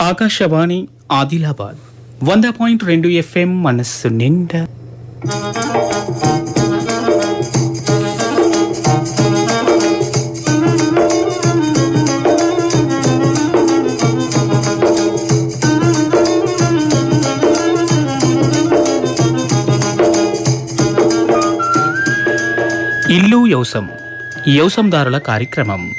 ఆకాశవాణి ఆదిలాబాద్. వంద పాయింట్ రెండు ఎఫ్ఎం మనస్సు నిండా. ఇల్లు యౌసం. యౌసందారుల కార్యక్రమం.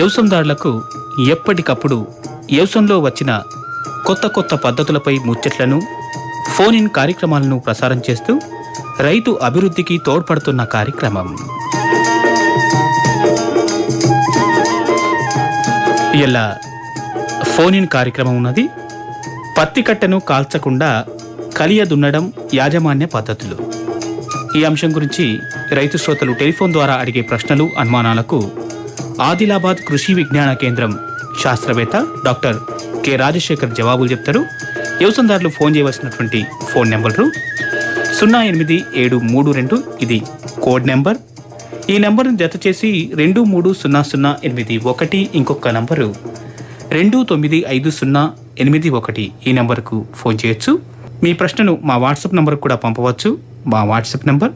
వ్యవసాయదారులకు ఎప్పటికప్పుడు వ్యవసాయంలో వచ్చిన కొత్త కొత్త పద్ధతులపై ముచ్చట్లను ఫోన్ ఇన్ కార్యక్రమాలను ప్రసారం చేస్తూ రైతు అభివృద్ధికి తోడ్పడుతున్న కార్యక్రమం. ఇలా ఫోన్ ఇన్ కార్యక్రమం ఉన్నది. పత్తి కట్టెను కాల్చకుండా కలియ దున్నడం యాజమాన్య పద్ధతులు. ఈ అంశం గురించి రైతు శ్రోతలు టెలిఫోన్ ద్వారా అడిగే ప్రశ్నలు అనుమానాలకు ఆదిలాబాద్ కృషి విజ్ఞాన కేంద్రం. శాస్త్రవేత్త డాక్టర్ కె. రాజశేఖర్ జవాబులు చెప్తారు. వ్యవసాయదారులు ఫోన్ చేయవలసినటువంటి ఫోన్ నెంబర్లు సున్నా ఎనిమిది ఏడు మూడు రెండు. ఇది కోడ్ నెంబర్. ఈ నెంబర్ను జత చేసి రెండు మూడు సున్నా సున్నా ఎనిమిది ఒకటి ఇంకొక నంబరు. రెండు తొమ్మిది ఐదు సున్నా ఎనిమిది ఒకటి ఈ నెంబర్కు ఫోన్ చేయొచ్చు. మీ ప్రశ్నను మా వాట్సాప్ నంబర్కు కూడా పంపవచ్చు. మా వాట్సాప్ నంబర్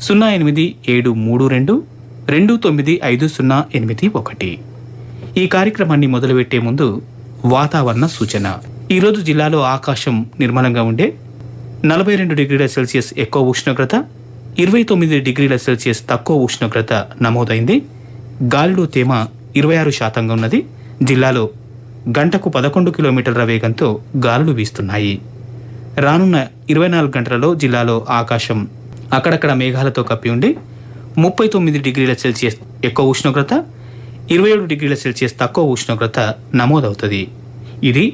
సున్నా ఎనిమిది ఏడు మూడు రెండు. రెండు తొమ్మిది ఐదు సున్నా ఎనిమిది ఒకటి. ఈ కార్యక్రమాన్ని మొదలుపెట్టే ముందు వాతావరణ సూచన. ఈరోజు జిల్లాలో ఆకాశం నిర్మలంగా ఉండే నలభై రెండు డిగ్రీల సెల్సియస్ ఎక్కువ ఉష్ణోగ్రత ఇరవై తొమ్మిది డిగ్రీల సెల్సియస్ తక్కువ ఉష్ణోగ్రత నమోదైంది. గాలిలో తేమ ఇరవై ఆరు శాతంగా ఉన్నది. జిల్లాలో గంటకు పదకొండు కిలోమీటర్ల వేగంతో గాలులు వీస్తున్నాయి. రానున్న ఇరవై నాలుగు గంటలలో జిల్లాలో ఆకాశం అక్కడక్కడ మేఘాలతో కప్పి ఉండి ముప్పై తొమ్మిది డిగ్రీల సెల్సియస్ ఎక్కువ ఉష్ణోగ్రత ఇరవై ఏడు డిగ్రీల సెల్సియస్ తక్కువ ఉష్ణోగ్రత నమోదవుతుంది. ఇది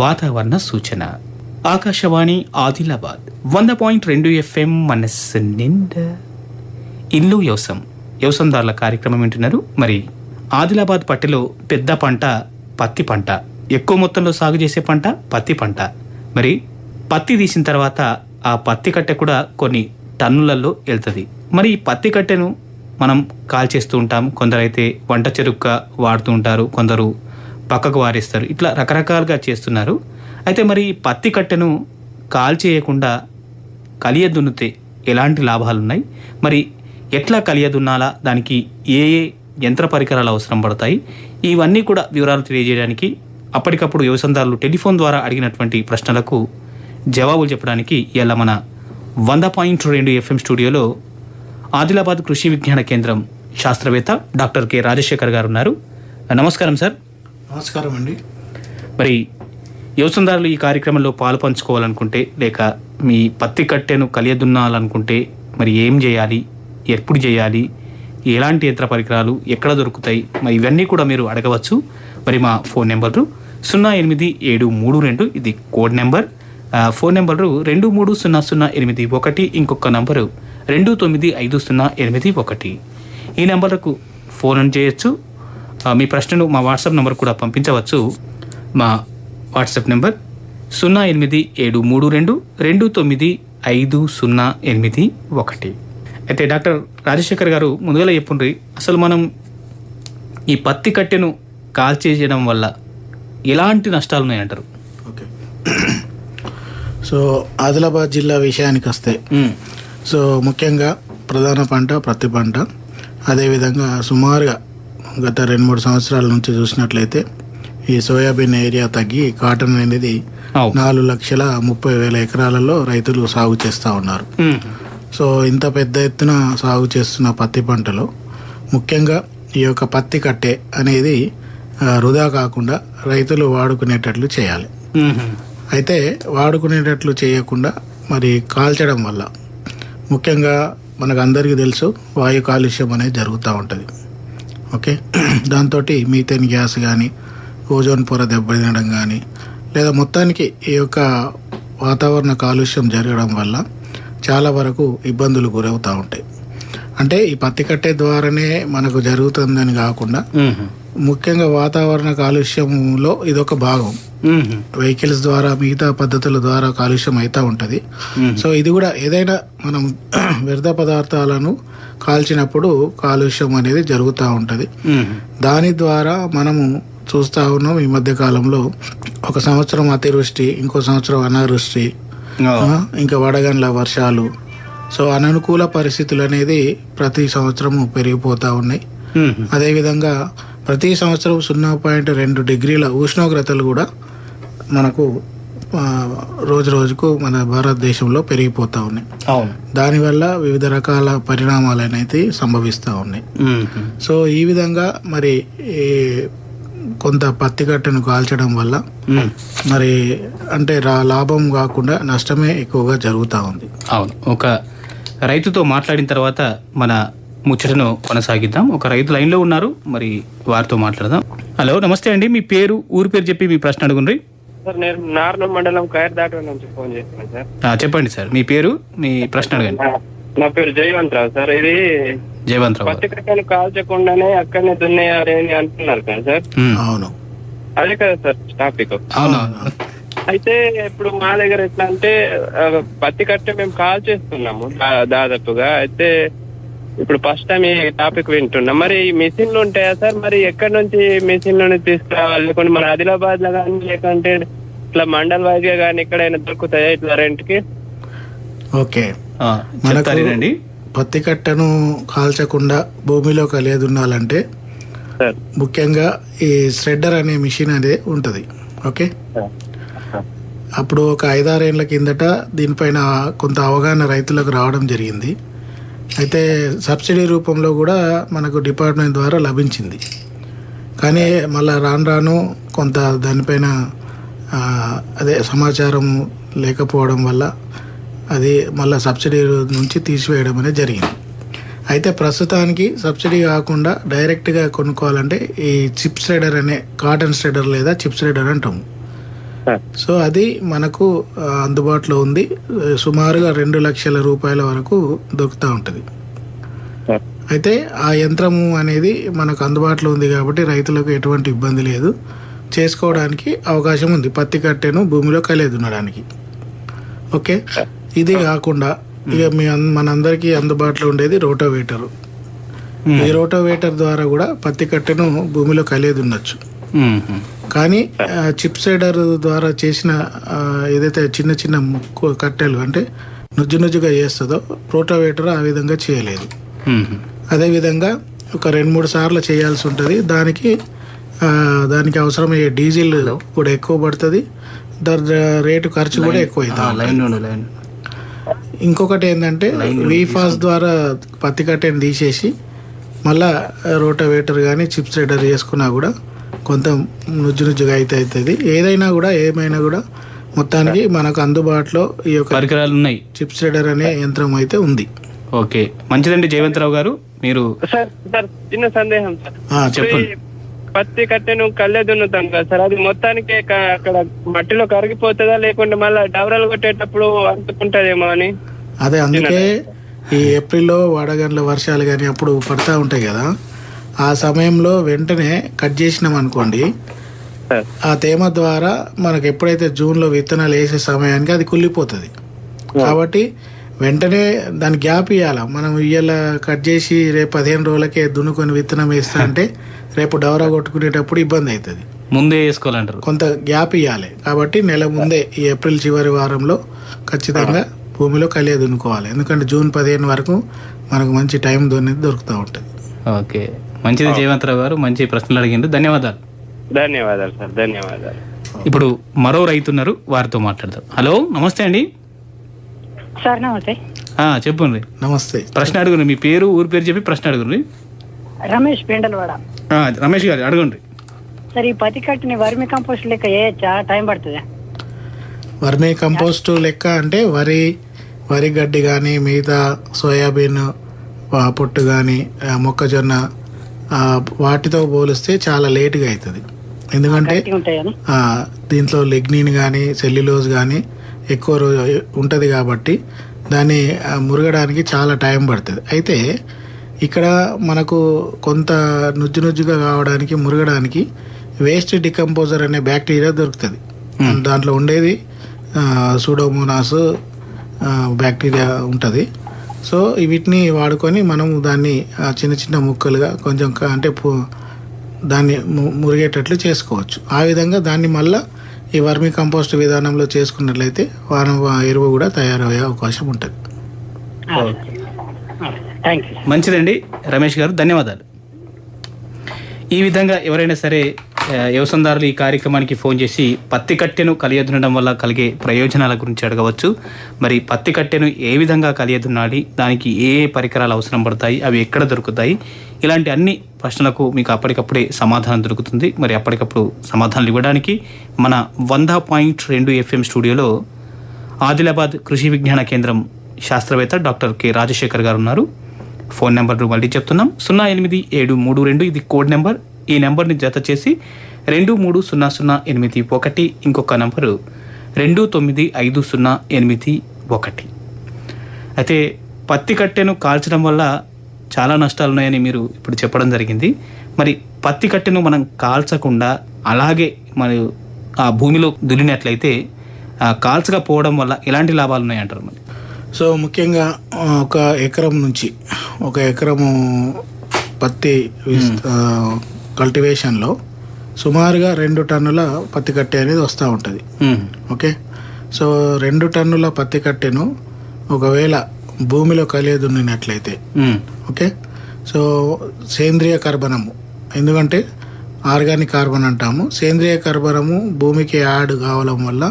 వాతావరణ సూచన. ఆకాశవాణి ఆదిలాబాద్ వంద పాయింట్ రెండు ఎఫ్ఎం మనస్సు నిండా. ఇల్లు వ్యవసం వ్యవసందారుల కార్యక్రమం వింటున్నారు. మరి ఆదిలాబాద్ పట్టిలో పెద్ద పంట పత్తి పంట ఎక్కువ మొత్తంలో సాగు చేసే పంట పత్తి పంట. మరి పత్తి తీసిన తర్వాత ఆ పత్తి కట్టె కూడా కొన్ని టన్నులలో వెళ్తుంది. మరి ఈ పత్తి కట్టెను మనం కాల్చేస్తూ ఉంటాం. కొందరైతే వంట చెరుగ్గా వాడుతూ ఉంటారు. కొందరు పక్కకు వారేస్తారు. ఇట్లా రకరకాలుగా చేస్తున్నారు. అయితే మరి ఈ పత్తి కట్టెను కాల్చేయకుండా కలియ దున్నితే ఎలాంటి లాభాలు ఉన్నాయి మరి ఎట్లా కలియ దున్నాలా దానికి ఏ ఏ యంత్ర పరికరాలు అవసరం పడతాయి? ఇవన్నీ కూడా వివరాలు తెలియజేయడానికి అప్పటికప్పుడు వ్యవసాయదారులు టెలిఫోన్ ద్వారా అడిగినటువంటి ప్రశ్నలకు జవాబులు చెప్పడానికి ఇలా మన వంద పాయింట్ రెండు ఎఫ్ఎం స్టూడియోలో ఆదిలాబాద్ కృషి విజ్ఞాన కేంద్రం శాస్త్రవేత్త డాక్టర్ కె రాజశేఖర్ గారు ఉన్నారు. నమస్కారం సార్. నమస్కారం అండి. మరి వ్యవసాయదారులు ఈ కార్యక్రమంలో పాలు పంచుకోవాలనుకుంటే లేక మీ పత్తి కట్టెను కలియదున్నాలనుకుంటే మరి ఏం చేయాలి? ఎప్పుడు చేయాలి? ఎలాంటి యంత్ర పరికరాలు ఎక్కడ దొరుకుతాయి? మరి ఇవన్నీ కూడా మీరు అడగవచ్చు. మరి మా ఫోన్ నెంబరు సున్నా ఎనిమిది ఏడు మూడు రెండు ఇది కోడ్ నెంబర్. ఫోన్ నెంబరు రెండు మూడు సున్నా సున్నా ఎనిమిది ఒకటి ఇంకొక నంబరు రెండు తొమ్మిది ఐదు సున్నా ఎనిమిది ఒకటి. ఈ నెంబర్లకు ఫోన్ చేయొచ్చు. మీ ప్రశ్నను మా వాట్సాప్ నెంబర్ కూడా పంపించవచ్చు. మా వాట్సాప్ నెంబర్ సున్నా ఎనిమిది ఏడు మూడు రెండు రెండు తొమ్మిది ఐదు సున్నా ఎనిమిది ఒకటి. అయితే డాక్టర్ రాజశేఖర్ గారు ముందుగా చెప్పుండ్రి అసలు మనం ఈ పత్తి కట్టెను కాల్చేయడం వల్ల ఎలాంటి నష్టాలు ఉన్నాయంటారు ఓకే. సో ఆదిలాబాద్ జిల్లా విషయానికి వస్తే సో ముఖ్యంగా ప్రధాన పంట ప్రతి పంట. అదేవిధంగా సుమారుగా గత రెండు మూడు సంవత్సరాల నుంచి చూసినట్లయితే ఈ సోయాబీన్ ఏరియా తగ్గి కాటన్ అనేది. నాలుగు లక్షల ముప్పై వేల ఎకరాలలో రైతులు సాగు చేస్తూ ఉన్నారు. సో ఇంత పెద్ద ఎత్తున సాగు చేస్తున్న పత్తి పంటలో ముఖ్యంగా ఈ యొక్క పత్తి కట్టె అనేది వృధా కాకుండా రైతులు వాడుకునేటట్లు చేయాలి. అయితే వాడుకునేటట్లు చేయకుండా మరి కాల్చడం వల్ల ముఖ్యంగా మనకు అందరికీ తెలుసు వాయు కాలుష్యం అనేది జరుగుతూ ఉంటుంది. ఓకే? దాంతో మీథేన్ గ్యాస్ కానీ ఓజోన్ పొర దెబ్బతినడం కానీ లేదా మొత్తానికి ఈ యొక్క వాతావరణ కాలుష్యం జరగడం వల్ల చాలా వరకు ఇబ్బందులు గురవుతూ ఉంటాయి. అంటే ఈ పత్తి కట్టే ద్వారానే మనకు జరుగుతుందని కాకుండా ముఖ్యంగా వాతావరణ కాలుష్యంలో ఇదొక భాగం. వెహికల్స్ ద్వారా మిగతా పద్ధతుల ద్వారా కాలుష్యం అవుతూ ఉంటుంది. సో ఇది కూడా ఏదైనా మనం వ్యర్థ పదార్థాలను కాల్చినప్పుడు కాలుష్యం అనేది జరుగుతూ ఉంటుంది. దాని ద్వారా మనము చూస్తూ ఉన్నాం ఈ మధ్య కాలంలో ఒక సంవత్సరం అతివృష్టి ఇంకో సంవత్సరం అనావృష్టి ఇంకా వడగండ్ల వర్షాలు సో అననుకూల పరిస్థితులు అనేది ప్రతి సంవత్సరము పెరిగిపోతూ ఉన్నాయి. అదేవిధంగా ప్రతి సంవత్సరం సున్నా పాయింట్ రెండు డిగ్రీల ఉష్ణోగ్రతలు కూడా మనకు రోజు రోజుకు మన భారతదేశంలో పెరిగిపోతూ ఉన్నాయి. అవును. దానివల్ల వివిధ రకాల పరిణామాలు అనేది సంభవిస్తూ ఉన్నాయి. సో ఈ విధంగా మరి ఈ కొంత పత్తి కట్టెను కాల్చడం వల్ల. మరి అంటే లాభం కాకుండా నష్టమే ఎక్కువగా జరుగుతూ ఉంది. అవును. ఒక రైతుతో మాట్లాడిన తర్వాత మన ముచ్చటను కొనసాగిద్దాం. ఒక రైతు లైన్లో ఉన్నారు. మరి వారితో మాట్లాడదాం. హలో నమస్తే అండి. మీ పేరు ఊరి పేరు చెప్పి మీ ప్రశ్న అడుగుండ్రి. సార్ నేను నార్నల్ మండలం ఖైర్దాట నుంచి ఫోన్ చేస్తున్నాను సార్. ఆ, చెప్పండి సార్. మీ పేరు మీ ప్రశ్న అడగండి. నా పేరు జయవంతరావు సార్. ఇది జయవంత్ రావు గారు. పత్తి కట్టలు కాల్చకుండానే అక్కడనే దున్నేయాలి అని అంటున్నారు కదా సార్. అవును. అదే కదా సార్ టాపిక్. అవును అయితే ఇప్పుడు మా దగ్గర ఎట్లా అంటే ఆ, పత్తి కట్ట మేము కాల్ చేస్తున్నాము దా- దాదాపుగా. అయితే ఇప్పుడు ఫస్ట్ టైం ఈ టాపిక్ వింటున్నాం. మరి ఈ మిషన్లు ఉంటాయా సార్? మరి ఎక్కడి నుంచి మిషన్లను తీసుకురావాలి? లేకుంటే మన ఆదిలాబాద్లో కానీ లేకుంటే ఇట్లా మండల్ వైజ్గా కానీ ఎక్కడైనా దొరుకుతాయా ఇట్లా రెంట్కి ఓకే. ఆ, మనకు- పత్తి కట్టను కాల్చకుండా భూమిలో కలియదున్నాలంటే సార్. ముఖ్యంగా ఈ శ్రెడ్డర్ అనే మిషన్ అనేది ఉంటుంది. ఓకే? అప్పుడు ఒక ఐదారేళ్ళ కిందట దీనిపైన కొంత అవగాహన రైతులకు రావడం జరిగింది. అయితే సబ్సిడీ రూపంలో కూడా మనకు డిపార్ట్మెంట్ ద్వారా లభించింది. కానీ మళ్ళీ రాను రాను కొంత దానిపైన అదే సమాచారం లేకపోవడం వల్ల అది మళ్ళీ సబ్సిడీ నుంచి తీసివేయడం అనేది జరిగింది. అయితే ప్రస్తుతానికి సబ్సిడీ కాకుండా డైరెక్ట్గా కొనుక్కోవాలంటే ఈ చిప్స్ రైడర్ అనే కాటన్ స్ట్రైడర్ లేదా చిప్స్ రైడర్ అంటాము. సో అది మనకు అందుబాటులో ఉంది. సుమారుగా రెండు లక్షల రూపాయల వరకు దొరుకుతూ ఉంటుంది. అయితే ఆ యంత్రము అనేది మనకు అందుబాటులో ఉంది కాబట్టి రైతులకు ఎటువంటి ఇబ్బంది లేదు. చేసుకోవడానికి అవకాశం ఉంది. పత్తి కట్టెను భూమిలో కలియదున్నడానికి ఓకే? ఇది కాకుండా ఇక మీ మనందరికీ అందుబాటులో ఉండేది రోటోవేటరు. ఈ రోటోవేటర్ ద్వారా కూడా పత్తి కట్టెను భూమిలో కలియదున్నచ్చు మ్మ్. కానీ చిప్ సైడర్ ద్వారా చేసిన ఏదైతే చిన్న చిన్న ముక్కు కట్టెలు అంటే నుజ్జు నుజ్జుగా చేస్తుందో రోటోవేటర్ ఆ విధంగా చేయలేదు. అదేవిధంగా ఒక రెండు మూడు సార్లు చేయాల్సి ఉంటుంది. దానికి దానికి అవసరమయ్యే డీజిల్ కూడా ఎక్కువ పడుతుంది. దాని రేటు ఖర్చు కూడా ఎక్కువ అవుతుంది ఇంకొకటి ఏంటంటే వీఫాస్ ద్వారా పత్తి కట్టెని తీసేసి మళ్ళా రోటవేటర్ కానీ చిప్స్ రైడర్ చేసుకున్నా కూడా కొంత నుజ్జు నుజ్జుగా అయితే అవుతుంది. ఏదైనా కూడా ఏమైనా కూడా మొత్తానికి మనకు అందుబాటులో ఈ యొక్క పరికరాలు ఉన్నాయి. చిప్స్ రైడర్ అనే యంత్రం అయితే ఉంది. ఓకే. మంచిదండి జయవంతరావు గారు. మీరు సార్ సార్ చిన్న సందేహం సార్. చెప్పండి. పత్తి కట్టెను కళ్ళే దున్నుతాం కదా సార్. అది మొత్తానికి అక్కడ మట్టిలో కరిగిపోతుందా లేకుంటే మళ్ళీ డవరాలు కొట్టేటప్పుడు అంటుకుంటదేమో అని. అదే అందుకే ఈ ఏప్రిల్లో వడగండ్ల వర్షాలు కానీ అప్పుడు పడతా ఉంటాయి కదా. ఆ సమయంలో వెంటనే కట్ చేసినాం అనుకోండి. ఆ. తేమ ద్వారా మనకు ఎప్పుడైతే జూన్లో విత్తనాలు వేసే సమయానికి అది కుళ్ళిపోతుంది. కాబట్టి వెంటనే దాని గ్యాప్ ఇవ్వాలి మనం ఇయ్యాల కట్ చేసి రేపు పదిహేను రోజులకే దున్నుకొని విత్తనం వేస్తా అంటే రేపు డవరా కొట్టుకునేటప్పుడు ఇబ్బంది అవుతుంది ముందే వేసుకోవాలంటారు. కొంత గ్యాప్ ఇవ్వాలి కాబట్టి నెల ముందే ఈ ఏప్రిల్ చివరి వారంలో ఖచ్చితంగా భూమిలో కలియ దున్నుకోవాలి. ఎందుకంటే జూన్ పదిహేను వరకు మనకు మంచి టైం దొరికి దొరుకుతూ ఉంటుంది. ఓకే. మంచిది జయవంతరావు గారు మంచి ప్రశ్నలు అడిగిండ్రు. ధన్యవాదాలు. ధన్యవాదాలు సార్ ధన్యవాదాలు. ఇప్పుడు మరో రైతు ఉన్నారు వారితో మాట్లాడదాం. హలో నమస్తే అండి. సార్ నమస్తే. ఆ, చెప్పండి. నమస్తే. ప్రశ్న అడుగుండి మీ పేరు ఊరి పేరు చెప్పి ప్రశ్న అడుగుండి రమేష్ పెండలవాడ. ఆ, రమేష్ గారు అడగండి. సార్ ఈ పత్తి కట్టిని వర్మి కంపోస్ట్ లెక్క వేయచ్చా? టైం పడుతుందా? వర్మీ కంపోస్ట్ లెక్క అంటే వరి వరి గడ్డి కానీ మిగతా సోయాబీన్ పొట్టు కానీ మొక్కజొన్న ఆ, వాటితో పోలిస్తే చాలా లేటుగా అవుతుంది ఎందుకంటే దీంట్లో లెగ్నిన్ కానీ సెల్యులోజ్ కానీ ఎక్కువ రోజు ఉంటుంది కాబట్టి దాన్ని మురగడానికి చాలా టైం పడుతుంది. అయితే ఇక్కడ మనకు కొంత నుజ్జు నుజ్జుగా కావడానికి మురగడానికి వేస్ట్ డికంపోజర్ అనే బ్యాక్టీరియా దొరుకుతుంది. దాంట్లో ఉండేది సూడోమోనాస్ బ్యాక్టీరియా ఉంటుంది. సో వీటిని వాడుకొని మనం దాన్ని ఆ, చిన్న చిన్న ముక్కలుగా కొంచెం క- అంటే దాన్ని ము- మురిగేటట్లు చేసుకోవచ్చు. ఆ విధంగా దాన్ని మళ్ళా ఈ వర్మి కంపోస్ట్ విధానంలో చేసుకున్నట్లయితే వారం ఎరువు కూడా తయారయ్యే అవకాశం ఉంటుంది. థ్యాంక్ యూ మంచిదండి. రమేష్ గారు ధన్యవాదాలు. ఈ విధంగా ఎవరైనా సరే వ్యవసందారులు వ్యవసాయదారులు ఈ కార్యక్రమానికి ఫోన్ చేసి పత్తి కట్టెను కలియదునడం వల్ల కలిగే ప్రయోజనాల గురించి అడగవచ్చు. మరి పత్తి కట్టెను ఏ విధంగా కలియదునాలి? దానికి ఏ ఏ పరికరాలు అవసరం పడతాయి? అవి ఎక్కడ దొరుకుతాయి? ఇలాంటి అన్ని ప్రశ్నలకు మీకు అప్పటికప్పుడే సమాధానం దొరుకుతుంది. మరి అప్పటికప్పుడు సమాధానాలు ఇవ్వడానికి మన వంద పాయింట్ రెండు ఎఫ్ఎం స్టూడియోలో ఆదిలాబాద్ కృషి విజ్ఞాన కేంద్రం శాస్త్రవేత్త డాక్టర్ కె. రాజశేఖర్ గారు ఉన్నారు. ఫోన్ నెంబర్ మళ్ళీ చెప్తున్నాం. సున్నా ఎనిమిది ఏడు మూడు రెండు ఇది కోడ్ నెంబర్. ఈ నెంబర్ని జత చేసి రెండు మూడు సున్నా సున్నా ఎనిమిది ఒకటి ఇంకొక నంబరు రెండు తొమ్మిది ఐదు సున్నా ఎనిమిది ఒకటి. అయితే పత్తి కట్టెను కాల్చడం వల్ల చాలా నష్టాలు ఉన్నాయని మీరు ఇప్పుడు చెప్పడం జరిగింది. మరి పత్తి కట్టెను మనం కాల్చకుండా అలాగే మరి ఆ భూమిలో దున్నినట్లయితే ఆ కాల్చకపోవడం వల్ల ఎలాంటి లాభాలు ఉన్నాయంటారు మరి? సో ముఖ్యంగా ఒక ఎకరం నుంచి ఒక ఎకరము పత్తి కల్టివేషన్లో సుమారుగా రెండు టన్నుల పత్తి కట్టె అనేది వస్తూ ఉంటుంది. ఓకే? సో రెండు టన్నుల పత్తి కట్టెను ఒకవేళ భూమిలో కలియదున్నినట్లయితే ఓకే? సో సేంద్రియ కర్బనము. ఎందుకంటే ఆర్గానిక్ కార్బన్ అంటాము. సేంద్రియ కర్బనము భూమికి యాడ్ కావడం వల్ల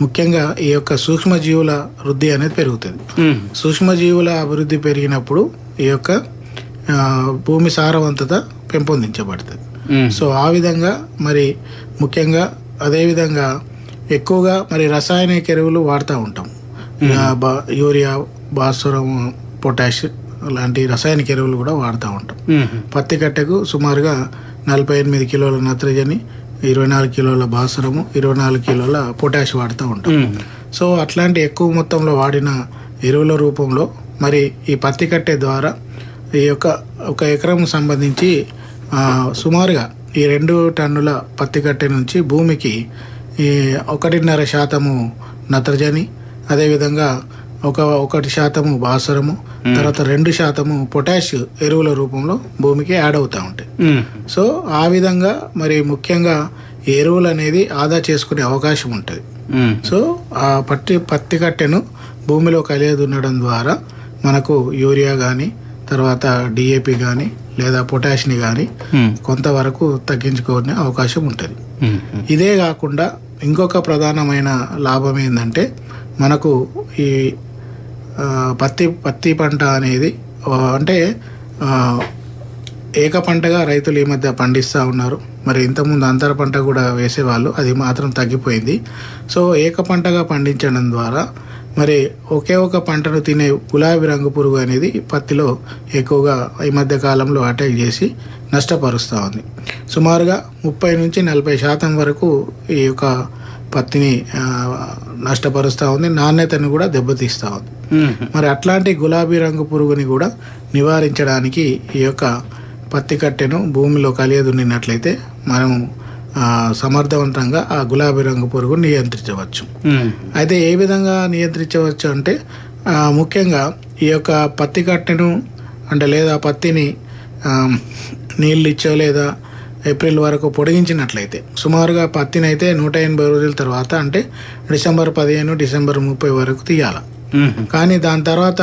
ముఖ్యంగా ఈ యొక్క సూక్ష్మజీవుల వృద్ధి అనేది పెరుగుతుంది. సూక్ష్మజీవుల అభివృద్ధి పెరిగినప్పుడు ఈ యొక్క భూమి సారవంతత పెంపొందించబడుతుంది. సో ఆ విధంగా మరి ముఖ్యంగా అదేవిధంగా ఎక్కువగా మరి రసాయనిక ఎరువులు వాడుతూ ఉంటాం. యూరియా భాస్వరం పొటాష్ లాంటి రసాయనిక ఎరువులు కూడా వాడుతూ ఉంటాం. పత్తి కట్టెకు సుమారుగా నలభై ఎనిమిది కిలోల నత్రజని ఇరవై నాలుగు కిలోల భాస్వరము ఇరవై నాలుగు కిలోల పొటాష్ వాడుతూ ఉంటాం. సో అట్లాంటి ఎక్కువ మొత్తంలో వాడిన ఎరువుల రూపంలో మరి ఈ పత్తి కట్టె ద్వారా ఈ యొక్క ఒక ఎకరం సంబంధించి సుమారుగా ఈ రెండు టన్నుల పత్తి కట్టె నుంచి భూమికి ఈ ఒకటిన్నర శాతము నత్రజని అదేవిధంగా ఒక ఒకటి శాతము భాస్వరము తర్వాత రెండు శాతము పొటాష్ ఎరువుల రూపంలో భూమికి యాడ్ అవుతూ ఉంటాయి. సో ఆ విధంగా మరి ముఖ్యంగా ఎరువులు అనేది ఆదా చేసుకునే అవకాశం ఉంటుంది. సో ఆ పత్తి పత్తి కట్టెను భూమిలో కలియదున్నడం ద్వారా మనకు యూరియా కానీ తర్వాత డిఏపి కానీ లేదా పొటాష్ని కానీ ఉమ్, కొంతవరకు తగ్గించుకునే అవకాశం ఉంటుంది. ఉమ్, ఇదే కాకుండా ఇంకొక ప్రధానమైన లాభం ఏంటంటే మనకు ఈ పత్తి పత్తి పంట అనేది అంటే ఏక పంటగా రైతులు ఈ మధ్య పండిస్తూ ఉన్నారు. మరి ఇంతకుముందు అంతర పంట కూడా వేసేవాళ్ళు అది మాత్రం తగ్గిపోయింది. సో ఏక పంటగా పండించడం ద్వారా మరి ఒకే ఒక పంటను తినే గులాబీ రంగు పురుగు అనేది పత్తిలో ఎక్కువగా ఈ మధ్య కాలంలో అటాక్ చేసి నష్టపరుస్తూ ఉంది. సుమారుగా ముప్పై నుంచి నలభై శాతం వరకు ఈ యొక్క పత్తిని నష్టపరుస్తూ ఉంది. నాణ్యతను కూడా దెబ్బతీస్తూ ఉంది. మరి అట్లాంటి గులాబీ రంగు పురుగుని కూడా నివారించడానికి ఈ యొక్క పత్తి కట్టెను భూమిలో కలియదున్నినట్లయితే మనం ఆ, సమర్థవంతంగా ఆ గులాబీ రంగు పురుగును నియంత్రించవచ్చు. అయితే ఏ విధంగా నియంత్రించవచ్చు అంటే ముఖ్యంగా ఈ యొక్క పత్తి కట్టెను అంటే లేదా పత్తిని నీళ్ళు ఇచ్చో లేదా ఏప్రిల్ వరకు పొడిగించినట్లయితే సుమారుగా పత్తిని అయితే నూట ఎనభై రోజుల తర్వాత అంటే డిసెంబర్ పదిహేను డిసెంబర్ ముప్పై వరకు తీయాలి. కానీ దాని తర్వాత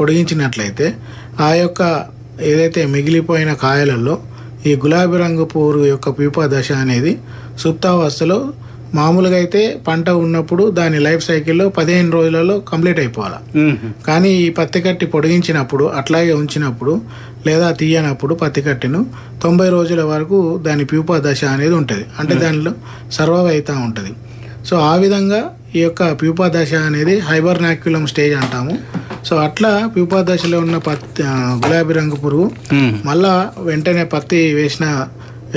పొడిగించినట్లయితే ఆ యొక్క ఏదైతే మిగిలిపోయిన కాయలలో ఈ గులాబీ రంగు పురుగు యొక్క పీపా దశ అనేది సుప్తావస్థలో మామూలుగా అయితే పంట ఉన్నప్పుడు దాని లైఫ్ సైకిల్లో పదిహేను రోజులలో కంప్లీట్ అయిపోవాలి. కానీ ఈ పత్తి కట్టి పొడిగించినప్పుడు అట్లాగే ఉంచినప్పుడు లేదా తీయనప్పుడు పత్తి కట్టెను తొంభై రోజుల వరకు దాని ప్యూపా దశ అనేది ఉంటుంది. అంటే దానిలో సర్వైవ్ అవుతూ ఉంటుంది. సో ఆ విధంగా ఈ యొక్క ప్యూపా దశ అనేది హైబర్నాక్యులం స్టేజ్ అంటాము. సో అట్లా ప్యూపా దశలో ఉన్న పత్తి గులాబీ రంగు పురుగు మళ్ళా వెంటనే పత్తి వేసిన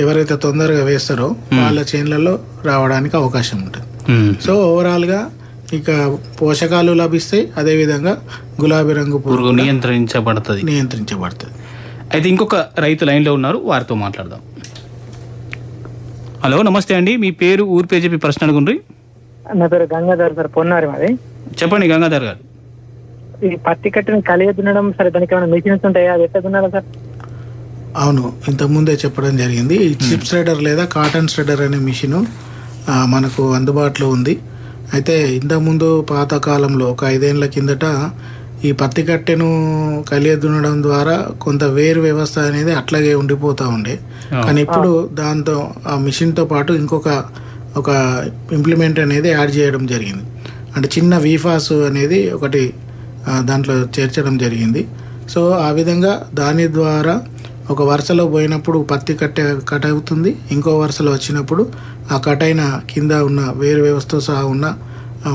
ఎవరైతే తొందరగా వేస్తారో వాళ్ళ చేన్లలో రావడానికి అవకాశం ఉంటుంది. సో ఓవరాల్గా ఇక పోషకాలు లభిస్తాయి అదేవిధంగా గులాబీ రంగు పురుగు పురుగు నియంత్రించబడుతుంది. నియంత్రించబడుతుంది. అయితే ఇంకొక రైతు లైన్లో ఉన్నారు వారితో మాట్లాడదాం. హలో నమస్తే అండి. మీ పేరు ఊరి పేరు చెప్పి ప్రశ్న అడుగుండ్రి నా పేరు గంగాధర్ సార్ పొన్నారి మాది. చెప్పండి గంగాధర్ గారు. ఈ పత్తి కట్టిన కలిగి దున్నడం సరే దానికి ఏమైనా మిషన్స్ ఉంటాయా? అది ఎట్లా దున్నాలా సార్? అవును ఇంతకుముందే చెప్పడం జరిగింది. ఈ చిప్ శ్రెడర్ లేదా కాటన్ శ్రెడర్ అనే మిషన్ మనకు అందుబాటులో ఉంది. అయితే ఇంతకుముందు పాతకాలంలో ఒక ఐదేళ్ళ కిందట ఈ పత్తి కట్టెను కలియ దున్నడం ద్వారా కొంత వేరు వ్యవస్థ అనేది అట్లాగే ఉండిపోతూ ఉండే. కానీ ఇప్పుడు దాంతో ఆ మిషన్తో పాటు ఇంకొక ఒక ఇంప్లిమెంట్ అనేది యాడ్ చేయడం జరిగింది. అంటే చిన్న వీఫాస్ అనేది ఒకటి దాంట్లో చేర్చడం జరిగింది. సో ఆ విధంగా దాని ద్వారా ఒక వరుసలో పోయినప్పుడు పత్తి కట్ట కట్ అవుతుంది. ఇంకో వరుసలో వచ్చినప్పుడు ఆ కట్ అయిన కింద ఉన్న వేరు వ్యవస్థతో సహా ఉన్న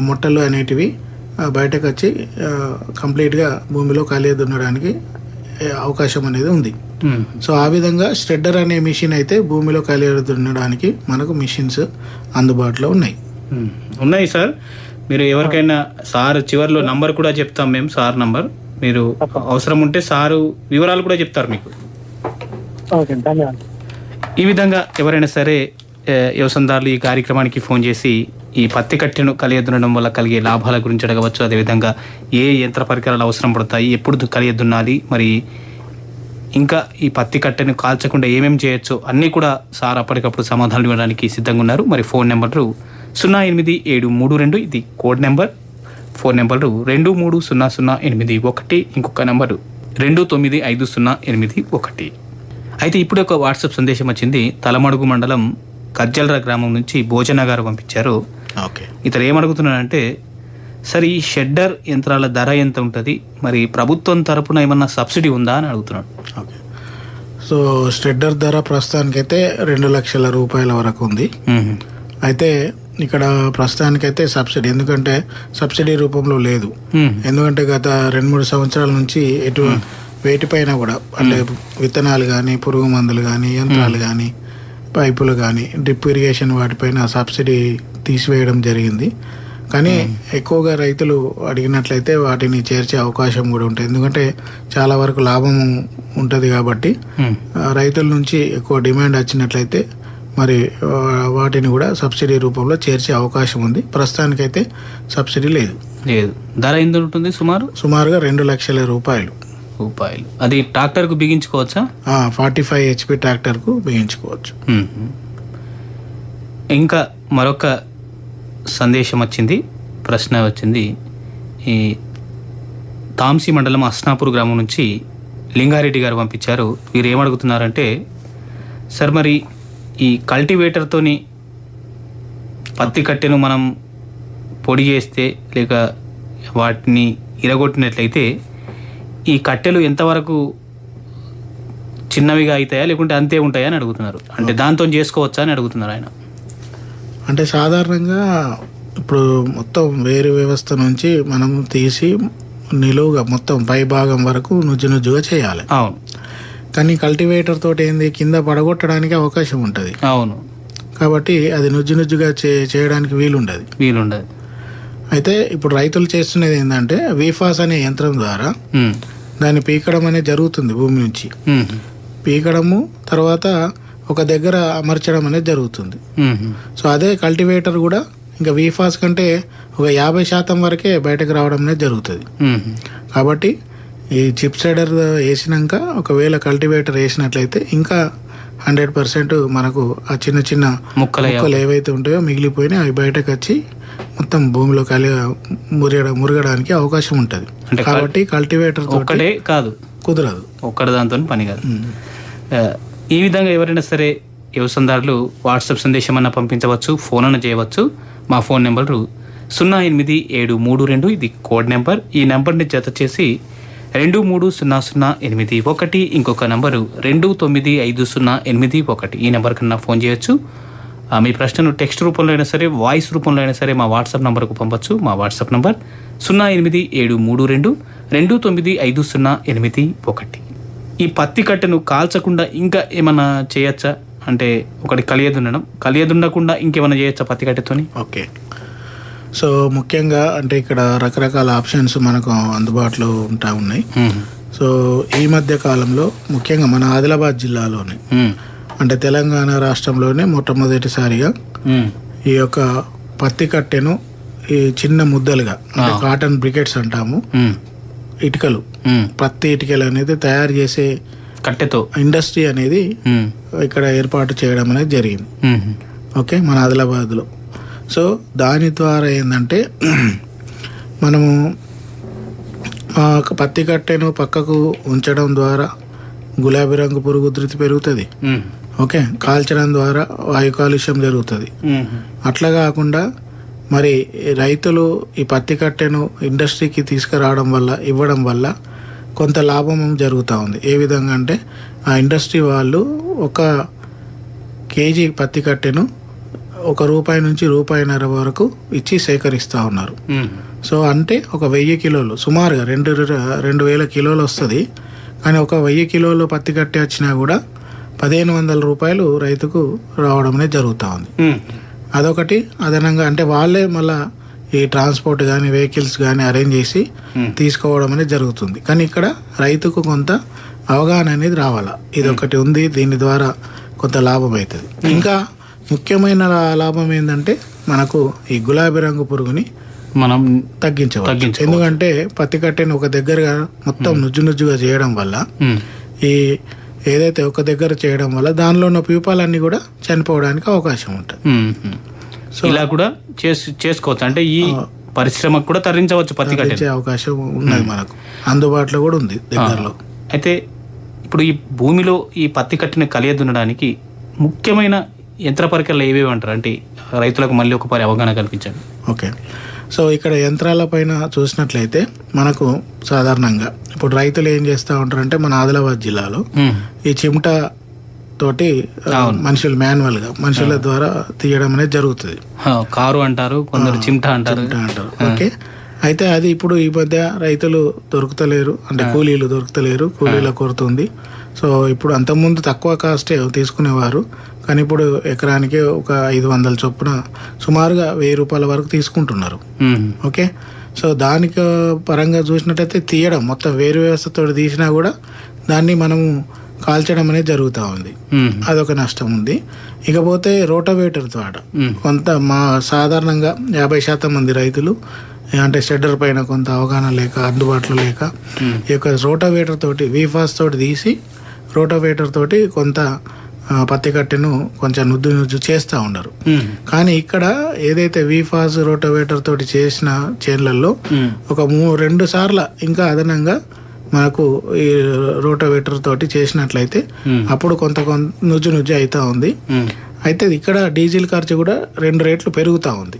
మొట్టలు అనేటివి బయటకు వచ్చి కంప్లీట్గా భూమిలో ఖాళీ దున్నడానికి అవకాశం అనేది ఉంది. సో ఆ విధంగా స్ట్రెడ్డర్ అనే మిషన్ అయితే భూమిలో ఖాళీ దున్నడానికి మనకు మిషన్స్ అందుబాటులో ఉన్నాయి. ఉన్నాయి సార్. మీరు ఎవరికైనా సార్ చివరిలో నంబర్ కూడా చెప్తాం మేము సార్ నంబర్. మీరు అవసరం ఉంటే సారు వివరాలు కూడా చెప్తారు మీకు. ఈ విధంగా ఎవరైనా సరే ఏ, వ్యవసాయదారులు ఈ కార్యక్రమానికి ఫోన్ చేసి ఈ పత్తి కట్టెను కలియదున్నడం వల్ల కలిగే లాభాల గురించి అడగవచ్చు. అదేవిధంగా ఏ యంత్ర పరికరాలు అవసరం పడతాయి ఎప్పుడు కలియదున్నాలి మరి ఇంకా ఈ పత్తి కట్టెను కాల్చకుండా ఏమేం చేయొచ్చో అన్నీ కూడా సార్ అప్పటికప్పుడు సమాధానాలు ఇవ్వడానికి సిద్ధంగా ఉన్నారు. మరి ఫోన్ నెంబర్లు సున్నా ఎనిమిది ఏడు మూడు రెండు ఇది కోడ్ నెంబర్. ఫోన్ నెంబర్లు రెండు మూడు సున్నా సున్నా ఎనిమిది ఒకటి ఇంకొక నెంబరు రెండు తొమ్మిది ఐదు సున్నా ఎనిమిది ఒకటి. అయితే ఇప్పుడు ఒక వాట్సాప్ సందేశం వచ్చింది. తలమడుగు మండలం కజ్జలర గ్రామం నుంచి భోజన గారు పంపించారు. ఓకే. ఇతరు ఏమడుగుతున్నాడంటే సరే ఈ షెడ్డర్ యంత్రాల ధర ఎంత ఉంటుంది? మరి ప్రభుత్వం తరపున ఏమన్నా సబ్సిడీ ఉందా? అని అడుగుతున్నాడు. ఓకే. సో స్ట్రెడ్డర్ ధర ప్రస్తుతానికైతే రెండు లక్షల రూపాయల వరకు ఉంది. అయితే ఇక్కడ ప్రస్తుతానికైతే సబ్సిడీ ఎందుకంటే సబ్సిడీ రూపంలో లేదు. ఎందుకంటే గత రెండు మూడు సంవత్సరాల నుంచి ఎటు వేటిపైన కూడా అంటే విత్తనాలు కానీ పురుగు మందులు కానీ యంత్రాలు కానీ పైపులు కానీ డ్రిప్ ఇరిగేషన్ వాటిపైన సబ్సిడీ తీసివేయడం జరిగింది. కానీ ఎక్కువగా రైతులు అడిగినట్లయితే వాటిని చేర్చే అవకాశం కూడా ఉంటుంది. ఎందుకంటే చాలా వరకు లాభం ఉంటుంది కాబట్టి రైతుల నుంచి ఎక్కువ డిమాండ్ వచ్చినట్లయితే మరి వాటిని కూడా సబ్సిడీ రూపంలో చేర్చే అవకాశం ఉంది. ప్రస్తుతానికైతే సబ్సిడీ లేదు. లేదు. ధర ఎంత ఉంటుంది సుమారు? సుమారుగా రెండు లక్షల రూపాయలు. రూపాయలు. అది ట్రాక్టర్కు బిగించుకోవచ్చా? ఫార్టీ ఫైవ్ హెచ్పి ట్రాక్టర్కు వేయించుకోవచ్చు మ్మ్. ఇంకా మరొక సందేశం వచ్చింది ప్రశ్న వచ్చింది. ఈ తాంసీ మండలం అస్నాపూర్ గ్రామం నుంచి లింగారెడ్డి గారు పంపించారు. వీరు ఏమడుగుతున్నారంటే సార్ మరి ఈ కల్టివేటర్తోని పత్తి కట్టెను మనం పొడి చేస్తే లేక వాటిని ఇరగొట్టినట్లయితే ఈ కట్టెలు ఎంతవరకు చిన్నవిగా అవుతాయా లేకుంటే అంతే ఉంటాయా అని అడుగుతున్నారు. అంటే దాంతో చేసుకోవచ్చా అని అడుగుతున్నారు ఆయన. అంటే సాధారణంగా ఇప్పుడు మొత్తం వేరు వ్యవస్థ నుంచి మనం తీసి నిలువుగా మొత్తం పై భాగం వరకు నుజ్జు నుజ్జుగా చేయాలి. అవును. కానీ కల్టివేటర్ తోటి ఏంది? కింద పడగొట్టడానికి అవకాశం ఉంటుంది. అవును. కాబట్టి అది నుజ్జు నుజ్జుగా చే చేయడానికి వీలుండదు. వీలుండదు. అయితే ఇప్పుడు రైతులు చేస్తున్నది ఏంటంటే వీఫాస్ అనే యంత్రం ద్వారా దాన్ని పీకడం అనేది జరుగుతుంది భూమి నుంచి. పీకడము తర్వాత ఒక దగ్గర అమర్చడం అనేది జరుగుతుంది. సో అదే కల్టివేటర్ కూడా ఇంకా వీఫాస్ కంటే ఒక యాభై శాతం వరకే బయటకు రావడం అనేది జరుగుతుంది. కాబట్టి ఈ చిప్ సైడర్ వేసినాక ఒకవేళ కల్టివేటర్ వేసినట్లయితే ఇంకా హండ్రెడ్ పర్సెంట్ మనకు ఆ చిన్న చిన్న ముక్కలు మొక్కలు ఏవైతే ఉంటాయో మిగిలిపోయినా అవి బయటకు వచ్చి మొత్తం భూమిలో కలి మురగ మురగడానికి అవకాశం ఉంటుంది. కాబట్టి కల్టివేటర్ తోటి ఒక్కటే కాదు. కుదరదు. ఒక్కటి దాంతో పని కాదు. ఈ విధంగా ఎవరైనా సరే వ్యవసాయదారులు వాట్సాప్ సందేశం అన్న పంపించవచ్చు ఫోన్ అన్న చేయవచ్చు. మా ఫోన్ నెంబరు సున్నా ఎనిమిది ఏడు మూడు రెండు ఇది కోడ్ నెంబర్. ఈ నెంబర్ని జత చేసి రెండు మూడు సున్నా సున్నా ఎనిమిది ఒకటి ఇంకొక నంబరు రెండు తొమ్మిది ఐదు సున్నా ఎనిమిది ఒకటి. ఈ నెంబర్ కన్నా ఫోన్ చేయొచ్చు. మీ ప్రశ్నను టెక్స్ట్ రూపంలో అయినా సరే వాయిస్ రూపంలో అయినా సరే మా వాట్సాప్ నంబర్కు పంపొచ్చు. మా వాట్సాప్ నంబర్ సున్నా ఎనిమిది ఏడు మూడు రెండు రెండు తొమ్మిది ఐదు సున్నా ఎనిమిది ఒకటి. ఈ పత్తి కట్టెను కాల్చకుండా ఇంకా ఏమైనా చేయొచ్చా? అంటే ఒకటి కలియదుండడం. కలియదుండకుండా ఇంకేమైనా చేయొచ్చా పత్తి కట్టెతోని? ఓకే. సో ముఖ్యంగా అంటే ఇక్కడ రకరకాల ఆప్షన్స్ మనకు అందుబాటులో ఉంటా ఉన్నాయి. సో ఈ మధ్య కాలంలో ముఖ్యంగా మన ఆదిలాబాద్ జిల్లాలోనే అంటే తెలంగాణ రాష్ట్రంలోనే మొట్టమొదటిసారిగా ఈ యొక్క పత్తి కట్టెను ఈ చిన్న ముద్దలుగా అంటే కాటన్ బ్రికెట్స్ అంటాము. ఇటుకలు. పత్తి ఇటుకలు అనేది తయారు చేసే కట్టెతో. ఇండస్ట్రీ అనేది ఇక్కడ ఏర్పాటు చేయడం అనేది జరిగింది. ఓకే మన ఆదిలాబాద్లో. సో దాని ద్వారా ఏంటంటే మనము పత్తి కట్టెను పక్కకు ఉంచడం ద్వారా గులాబీ రంగు పురుగు ఉధృతి పెరుగుతుంది. ఓకే? కాల్చడం ద్వారా వాయు కాలుష్యం జరుగుతుంది. అట్లా కాకుండా మరి రైతులు ఈ పత్తి కట్టెను ఇండస్ట్రీకి తీసుకురావడం వల్ల ఇవ్వడం వల్ల కొంత లాభం జరుగుతూ ఉంది. ఏ విధంగా అంటే ఆ ఇండస్ట్రీ వాళ్ళు ఒక కేజీ పత్తి కట్టెను ఒక రూపాయి నుంచి రూపాయిన్నర వరకు ఇచ్చి సేకరిస్తూ ఉన్నారు. సో అంటే ఒక వెయ్యి కిలోలు సుమారుగా రెండు రెండు వేల కిలోలు వస్తుంది. కానీ ఒక వెయ్యి కిలోలు పత్తి కట్టి వచ్చినా కూడా పదిహేను వందల రూపాయలు రైతుకు రావడం అనేది జరుగుతూ ఉంది. అదొకటి. అదనంగా అంటే వాళ్ళే మళ్ళా ఈ ట్రాన్స్పోర్ట్ కానీ వెహికల్స్ కానీ అరేంజ్ చేసి. తీసుకోవడం అనేది జరుగుతుంది. కానీ ఇక్కడ రైతుకు కొంత అవగాహన అనేది రావాలా? ఇది ఒకటి ఉంది. దీని ద్వారా కొంత లాభం అవుతుంది. ఇంకా ముఖ్యమైన లాభం ఏంటంటే మనకు ఈ గులాబీ రంగు పురుగుని మనం తగ్గించవచ్చు. ఎందుకంటే పత్తి కట్టెను ఒక దగ్గరగా మొత్తం నుజ్జు నుజ్జుగా చేయడం వల్ల ఈ ఏదైతే ఒక దగ్గర చేయడం వల్ల దానిలో ఉన్న ప్యూపాలన్నీ కూడా చనిపోవడానికి అవకాశం ఉంటుంది. ఉమ్. ఇలా కూడా చేసి చేసుకోవచ్చు. అంటే ఈ పరిశ్రమకు కూడా తరలించవచ్చు పత్తి కట్టె అవకాశం ఉన్నది మనకు. అందుబాటులో కూడా ఉంది దగ్గరలో. అయితే ఇప్పుడు ఈ భూమిలో ఈ పత్తి కట్టిన కలియ దున్నడానికి ముఖ్యమైన యంత్ర పరికరాలు ఏవేవి అంటారు? అంటే రైతులకు మళ్ళీ ఒక పరి అవగాహన కల్పించండి ఓకే. సో ఇక్కడ యంత్రాల పైన చూసినట్లయితే మనకు సాధారణంగా ఇప్పుడు రైతులు ఏం చేస్తూ ఉంటారంటే మన ఆదిలాబాద్ జిల్లాలో ఈ చిమట తోటి మనుషులు మాన్యువల్గా మనుషుల ద్వారా తీయడం అనేది జరుగుతుంది. కారు అంటారు కొందరు చిమ్టా అంటారు. అంటారు. ఓకే. అయితే అది ఇప్పుడు ఈ మధ్య రైతులు దొరుకుతలేరు అంటే కూలీలు దొరుకుతలేరు కూలీల కొరత ఉంది. సో ఇప్పుడు అంతకుముందు తక్కువ కాస్టే తీసుకునేవారు. కానీ ఇప్పుడు ఎకరానికి ఒక ఐదు వందల చొప్పున సుమారుగా వెయ్యి రూపాయల వరకు తీసుకుంటున్నారు. ఓకే? సో దానికి పరంగా చూసినట్టయితే తీయడం మొత్తం వేరు వ్యవస్థతో తీసినా కూడా దాన్ని మనము కాల్చడం అనేది జరుగుతూ ఉంది. అదొక నష్టం ఉంది. ఇకపోతే రోటోవేటర్ ద్వారా. కొంత మా సాధారణంగా యాభై శాతం మంది రైతులు అంటే షెడ్డర్ పైన కొంత అవగాహన లేక అందుబాటులో లేక ఈ యొక్క రోటోవేటర్ తోటి వీఫాస్ తోటి తీసి రోటోవేటర్ తోటి కొంత పత్తి కట్టెను కొంచెం నుద్దు నుజ్జు చేస్తూ ఉన్నారు కానీ ఇక్కడ ఏదైతే వీఫాస్ రోటోవేటర్ తోటి చేసిన చేన్లలో ఒక మూ రెండు సార్ల ఇంకా అదనంగా మనకు ఈ రోటోవేటర్ తోటి చేసినట్లయితే. అప్పుడు కొంత కొంత నుజ్జు నుజ్జు అవుతా ఉంది. అయితే ఇక్కడ డీజిల్ ఖర్చు కూడా రెండు రేట్లు పెరుగుతూ ఉంది.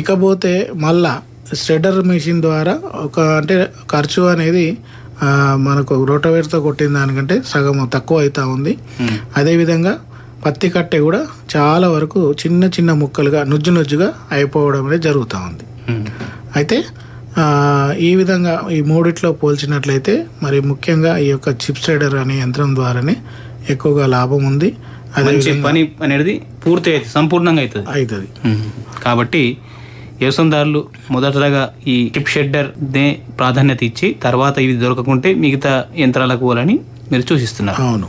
ఇకపోతే మళ్ళా స్ట్రెడర్ మిషన్ ద్వారా ఒక అంటే ఖర్చు అనేది మనకు రోటోవేటర్తో కొట్టిన దానికంటే సగం తక్కువ అవుతా ఉంది అదేవిధంగా పత్తి కట్టె కూడా చాలా వరకు చిన్న చిన్న ముక్కలుగా నుజ్జు నుజ్జుగా అయిపోవడం అనేది జరుగుతూ ఉంది. అయితే ఈ విధంగా ఈ మూడిట్లో పోల్చినట్లయితే మరి ముఖ్యంగా ఈ యొక్క చిప్ స్ట్రైడర్ అనే యంత్రం ద్వారానే ఎక్కువగా లాభం ఉంది అదే మంచి పని అనేది పూర్తి అవుతుంది సంపూర్ణంగా అవుతుంది అవుతుంది. కాబట్టి వ్యవసాయదారులు మొదటగా ఈ టిప్ షెడ్డర్ నే ప్రాధాన్యత ఇచ్చి తర్వాత ఇవి దొరకకుంటే మిగతా యంత్రాలకు పోవాలని మీరు సూచిస్తున్నారు. అవును.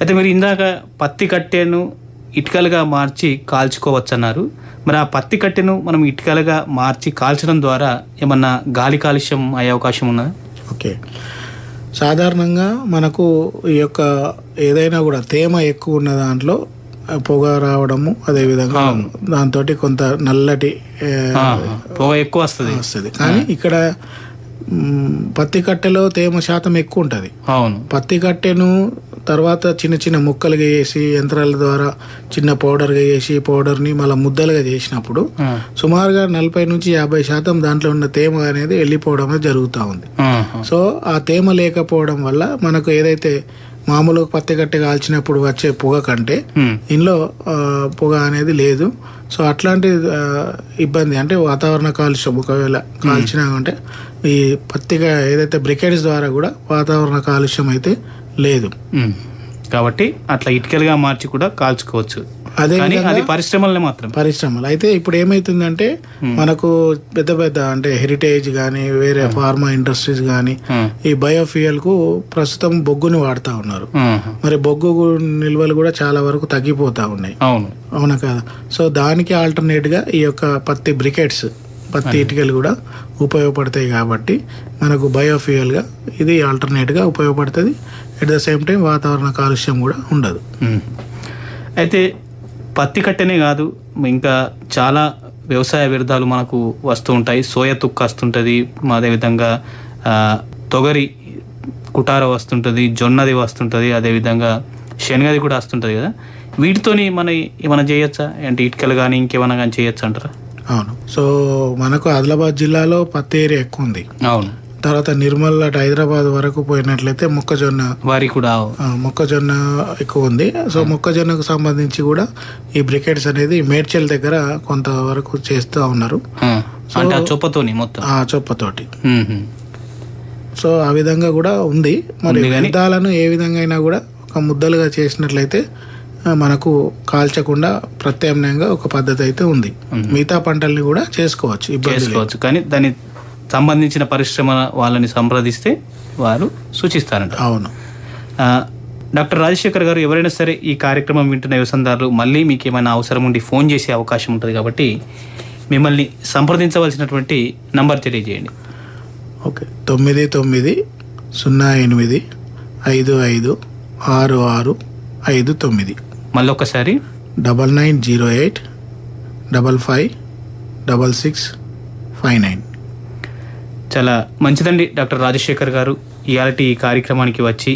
అయితే మీరు ఇందాక పత్తి కట్టెను ఇటుకలుగా మార్చి కాల్చుకోవచ్చన్నారు. మరి ఆ పత్తి కట్టెను మనం ఇటుకలుగా మార్చి కాల్చడం ద్వారా ఏమన్నా గాలి కాలుష్యం అయ్యే అవకాశం ఉన్నదా? ఓకే. సాధారణంగా మనకు ఈ యొక్క ఏదైనా కూడా తేమ ఎక్కువ ఉన్న దాంట్లో పొగ రావడము అదేవిధంగా దాంతో కొంత నల్లటి. పొగ ఎక్కువ వస్తుంది వస్తుంది కానీ ఇక్కడ పత్తి కట్టెలో తేమ శాతం ఎక్కువ ఉంటుంది అవును పత్తి కట్టెను తర్వాత చిన్న చిన్న ముక్కలుగా చేసి యంత్రాల ద్వారా చిన్న పౌడర్గా చేసి పౌడర్ని మళ్ళీ ముద్దలుగా చేసినప్పుడు. సుమారుగా నలభై నుంచి యాభై శాతం దాంట్లో ఉన్న తేమ అనేది వెళ్ళిపోవడం జరుగుతూ ఉంది. సో ఆ తేమ లేకపోవడం వల్ల మనకు ఏదైతే మామూలు పత్తి కట్టె కాల్చినప్పుడు వచ్చే పొగ కంటే. ఇందులో ఆ, పొగ అనేది లేదు సో అట్లాంటి ఇబ్బంది అంటే వాతావరణ కాలుష్యం ఒకవేళ కాల్చినా అంటే ఈ పత్తిగా ఏదైతే బ్రికెట్స్ ద్వారా కూడా వాతావరణ కాలుష్యం అయితే లేదు ఉమ్. కాబట్టి అట్లా ఇటుకలుగా మార్చి కూడా కాల్చుకోవచ్చు. అదే కానీ అది పరిశ్రమలనే మాత్రం పరిశ్రమలు. అయితే ఇప్పుడు ఏమైతుందంటే మనకు పెద్ద పెద్ద అంటే హెరిటేజ్ కానీ వేరే ఫార్మా ఇండస్ట్రీస్ కానీ. ఈ బయోఫ్యూయల్కు ప్రస్తుతం బొగ్గుని వాడుతా ఉన్నారు. మరి బొగ్గు నిల్వలు కూడా చాలా వరకు తగ్గిపోతా ఉన్నాయి. అవును. అవునా కదా? సో దానికి ఆల్టర్నేట్గా ఈ యొక్క పత్తి బ్రికెట్స్ పత్తి ఇటుకలు కూడా ఉపయోగపడతాయి కాబట్టి మనకు బయోఫ్యూయల్గా ఇది ఆల్టర్నేట్గా ఉపయోగపడుతుంది. ఎట్ ద సేమ్ టైం వాతావరణ కాలుష్యం కూడా ఉండదు. అయితే పత్తి కట్టెనే కాదు ఇంకా చాలా వ్యవసాయ వ్యర్థాలు మనకు వస్తూ ఉంటాయి. సోయ తుక్క వస్తుంటుంది అదేవిధంగా తొగరి కుటార వస్తుంటుంది జొన్నది వస్తుంటుంది అదేవిధంగా శనగది కూడా వస్తుంటుంది కదా. వీటితోని మన ఏమైనా చేయొచ్చా? అంటే ఇటుకలు కానీ ఇంకేమైనా కానీ చేయొచ్చా అంటారా? అవును. సో మనకు ఆదిలాబాద్ జిల్లాలో పత్తి ఏరియా ఎక్కువ ఉంది అవును. తర్వాత నిర్మల్ అటు హైదరాబాద్ వరకు పోయినట్లయితే మొక్కజొన్న వారి కూడా మొక్కజొన్న ఎక్కువ ఉంది సో మొక్కజొన్నకు సంబంధించి కూడా ఈ బ్రికెట్స్ అనేది మేడ్చల్ దగ్గర కొంతవరకు చేస్తూ ఉన్నారు. అంటే చొప్పతోని మొత్తం? ఆ చొప్పతోటి. సో ఆ విధంగా కూడా ఉంది. మరి వ్యర్థాలను ఏ విధంగా అయినా కూడా ఒక ముద్దలుగా చేసినట్లయితే మనకు కాల్చకుండా ప్రత్యామ్నాయంగా ఒక పద్ధతి అయితే ఉంది. మిగతా పంటల్ని కూడా చేసుకోవచ్చు. చేసుకోవచ్చు. కానీ దానికి సంబంధించిన పరిశ్రమ వాళ్ళని సంప్రదిస్తే వారు సూచిస్తారంట. అవును. డాక్టర్ రాజశేఖర్ గారు ఎవరైనా సరే ఈ కార్యక్రమం వింటున్న వ్యవసాయదారులు మళ్ళీ మీకు ఏమైనా అవసరం ఉండి ఫోన్ చేసే అవకాశం ఉంటుంది కాబట్టి మిమ్మల్ని సంప్రదించవలసినటువంటి నంబర్ తెలియజేయండి. ఓకే. తొమ్మిది తొమ్మిది సున్నా ఎనిమిది ఐదు ఐదు ఆరు ఆరు ఐదు తొమ్మిది. మళ్ళొకసారి double nine zero eight double five double six five nine. చాలా మంచిదండి డాక్టర్ రాజశేఖర్ గారు. ఇయాలటి ఈ కార్యక్రమానికి వచ్చి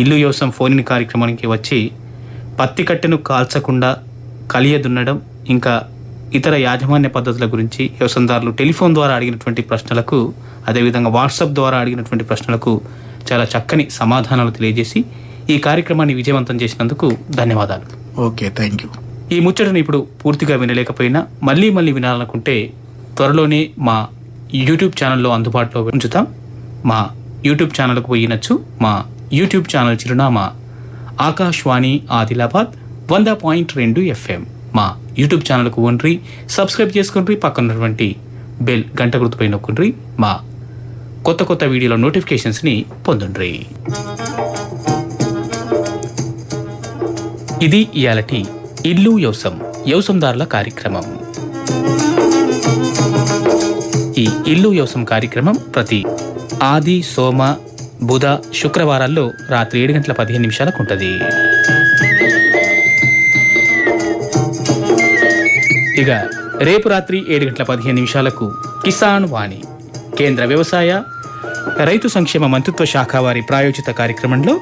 ఇల్లు వ్యవసాయం ఫోన్ కార్యక్రమానికి వచ్చి పత్తి కట్టెను కాల్చకుండా కలియ దున్నడం ఇంకా ఇతర యాజమాన్య పద్ధతుల గురించి వ్యవసాయదారులు టెలిఫోన్ ద్వారా అడిగినటువంటి ప్రశ్నలకు అదేవిధంగా వాట్సాప్ ద్వారా అడిగినటువంటి ప్రశ్నలకు చాలా చక్కని సమాధానాలు తెలియజేసి ఈ కార్యక్రమాన్ని విజయవంతం చేసినందుకు ధన్యవాదాలు. Okay thank you. ఈ ముచ్చటను ఇప్పుడు పూర్తిగా వినలేకపోయినా మళ్ళీ మళ్ళీ వినాలనుకుంటే త్వరలోనే మా యూట్యూబ్ ఛానల్లో అందుబాటులో ఉంచుతాం. మా యూట్యూబ్ ఛానల్కు పోయినచ్చు మా యూట్యూబ్ ఛానల్ చిరునామా ఆకాశవాణి ఆదిలాబాద్ వంద పాయింట్ రెండు ఎఫ్ఎం. మా యూట్యూబ్ ఛానల్కు ఉండ్రి సబ్స్క్రైబ్ చేసుకుండ్రి పక్కన ఉన్నటువంటి బెల్ గంట గుర్తుపై నొక్కుండ్రి. మా కొత్త కొత్త వీడియోల నోటిఫికేషన్స్ని పొందుండ్రి. ఇది ఇయాలటి. ఇల్లు యౌసం. యవసందారుల కార్యక్రమం. ఈ ఇల్లు యవసం కార్యక్రమం ప్రతి ఆది సోమ బుధ శుక్రవారాల్లో రాత్రి ఏడు గంటల పదిహేను నిమిషాలకు ఉంటుంది. ఇక రేపు రాత్రి ఏడు గంటల పదిహేను నిమిషాలకు కిసాన్ వాణి. కేంద్ర వ్యవసాయ రైతు సంక్షేమ మంత్రిత్వ శాఖ వారి ప్రాయోజిత కార్యక్రమంలో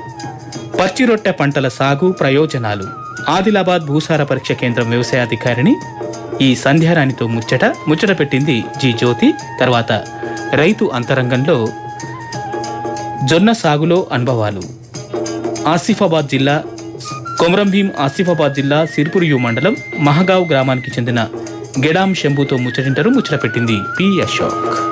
పచ్చిరొట్టె పంటల సాగు ప్రయోజనాలు. ఆదిలాబాద్ భూసార పరీక్ష కేంద్రం వ్యవసాయాధికారిని ఈ సంధ్యారాణితో ముచ్చట ముచ్చట పెట్టింది జి జ్యోతి. తర్వాత రైతు అంతరంగంలో జొన్న సాగులో అనుభవాలు. ఆసిఫాబాద్ జిల్లా కొమరంభీం ఆసిఫాబాద్ జిల్లా సిర్పురియు మండలం మహగావ్ గ్రామానికి చెందిన గెడాం శంభుతో ముచ్చటింటారు ముచ్చట పెట్టింది పి అశోక్.